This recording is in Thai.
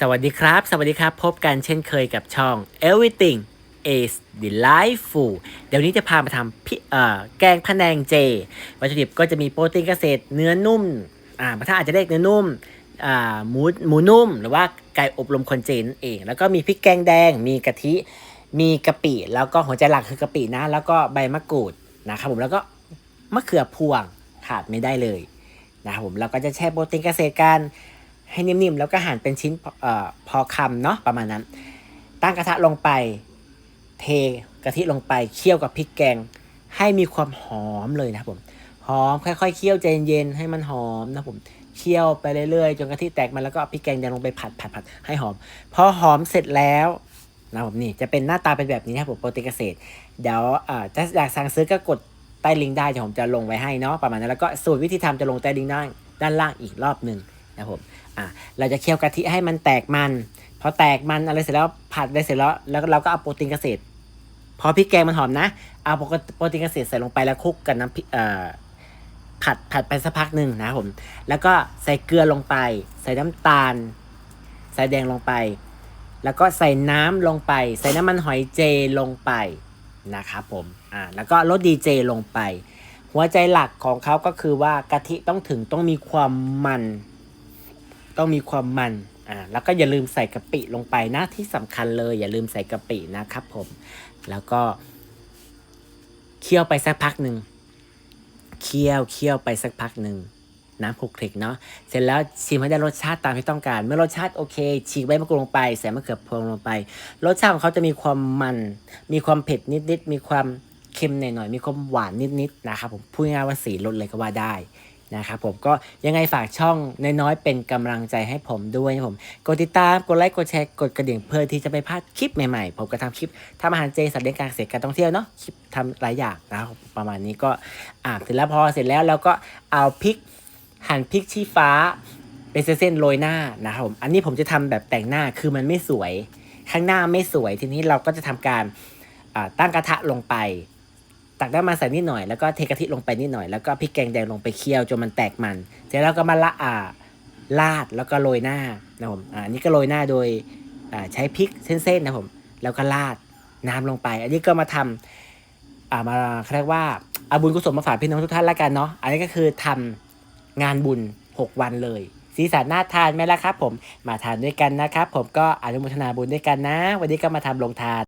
สวัสดีครับ สวัสดีครับ พบกันเช่นเคยกับช่อง Everything is delightful เดี๋ยวนี้จะพามาทำพิเอ่อแกงพะแนงเจ วัตถุดิบก็จะมีโปรตีนเกษตรเนื้อนุ่ม อ่าถ้าอาจจะเรียกเนื้อนุ่ม อ่าหมูหมูนุ่ม หรือว่าไก่อบรมคนเจนั่นเอง แล้วก็มีพริกแกงแดง มีกะทิ มีกะปิ แล้วก็หัวใจหลักคือกะปินะ แล้วก็ใบมะกรูดนะครับผม แล้วก็มะเขือพวงขาดไม่ได้เลยนะครับผมเราก็จะแช่โปรตีนเกษตรกัน ให้นิ่มๆ แล้วก็หั่นเป็นชิ้นพอพอคำเนาะประมาณนั้น ตั้งกระทะลงไป เทกะทิลงไปเคี่ยวกับพริกแกง ให้มีความหอมเลยนะครับผมหอมค่อยๆเคี่ยวใจเย็นๆให้มันหอมนะครับผมเคี่ยวไปเรื่อยๆจนกะทิแตกมันแล้วก็เอาพริกแกงแดงลงไปผัดผัดผัดให้หอมพอหอมเสร็จแล้วนะครับผมนี่จะเป็นหน้าตาเป็นแบบนี้นะครับผมโปรตีนเกษตร เดี๋ยวถ้าอยากสั่งซื้อก็กดใต้ลิงก์ได้เดี๋ยวผมจะลงไว้ให้เนาะประมาณนั้นแล้วก็สูตรวิธีทำจะลงใต้ลิงก์ด้านด้านล่างอีกรอบหนึ่ง นะครับผมอะเราจะเคี่ยวกะทิให้มันแตกมัน พอแตกมันอะไรเสร็จแล้วผัดได้เสร็จแล้วแล้วเราก็เอาโปรตีนเกษตร พอพริกแกงมันหอมนะเอาโปรตีนเกษตรใส่ลงไปแล้วคลุกกับน้ำพริกเอ่อผัดผัดไปสักพักหนึ่งนะครับผม แล้วก็ใส่เกลือลงไป ใส่น้ำตาล ใส่แดงลงไป แล้วก็ใส่น้ำลงไป ใส่น้ำมันหอยเจลงไปนะครับผม อ่า แล้วก็รสดีเจลงไป หัวใจหลักของเขาก็คือว่ากะทิต้องถึงต้องมีความมัน ต้องมีความมันอ่าแล้วก็อย่าลืมใส่กะปิลงไปนะที่สำคัญเลย อย่าลืมใส่กะปินะครับผม แล้วก็เคี่ยวไปสักพักหนึ่งเคี่ยวเคี่ยวไปสักพักหนึ่งน้ำคลุกคลิกเนาะเสร็จแล้วชิมให้ได้รสชาติตามที่ต้องการ เมื่อรสชาติโอเคฉีกใบมะกรูดลงไปใส่มะเขือพวงลงไป รสชาติของเขาจะมีความมัน มีความเผ็ดนิดๆมีความเค็มหน่อยๆมีความหวานนิดๆนะครับผมพูดง่ายว่าสีรสเลยก็ว่าได้ นะครับผมก็ยังไงฝากช่องน้อยๆเป็นกำลังใจให้ผมด้วยนะผมกดติดตามกดไลค์กดแชร์กดกระดิ่งเพื่อที่จะไม่พลาดคลิปใหม่ๆ ผมก็ทำคลิปทำอาหารเจสัตว์เลี้ยงการเกษตรการท่องเที่ยวเนาะคลิปทำหลายอย่างนะครับประมาณนี้ก็อ่าเสร็จแล้วพอเสร็จแล้วเราก็เอาพริกหั่นพริกชี้ฟ้าเป็นเส้นๆโรยหน้านะครับผมอันนี้ผมจะทำแบบแต่งหน้าคือมันไม่สวย ข้างหน้าไม่สวยทีนี้เราก็จะทำการตั้งกระทะลงไป ตักน้ำมันใส่นิดหน่อยแล้วก็เทกะทิลงไปนิดหน่อยแล้วก็พริกแกงแดงลงไปเคี่ยวจนมันแตกมัน เสร็จแล้วก็มาละอ่าลาดแล้วก็โรยหน้านะครับผมอ่านี่ก็โรยหน้าโดยอ่าใช้พริกเส้นๆนะครับผมแล้วก็ราดน้ำลงไป อันนี้ก็มาทำอ่ามาเรียกว่าอาบุญกุศลมาฝากพี่น้องทุกท่านแล้วกันเนาะอันนี้ก็คือทำงานบุญ 6 วันเลย สีสันน่าทานไหมล่ะครับ ผมมาทานด้วยกันนะครับผมก็อนุโมทนาบุญด้วยกันนะ วันนี้ก็มาทำลงทาน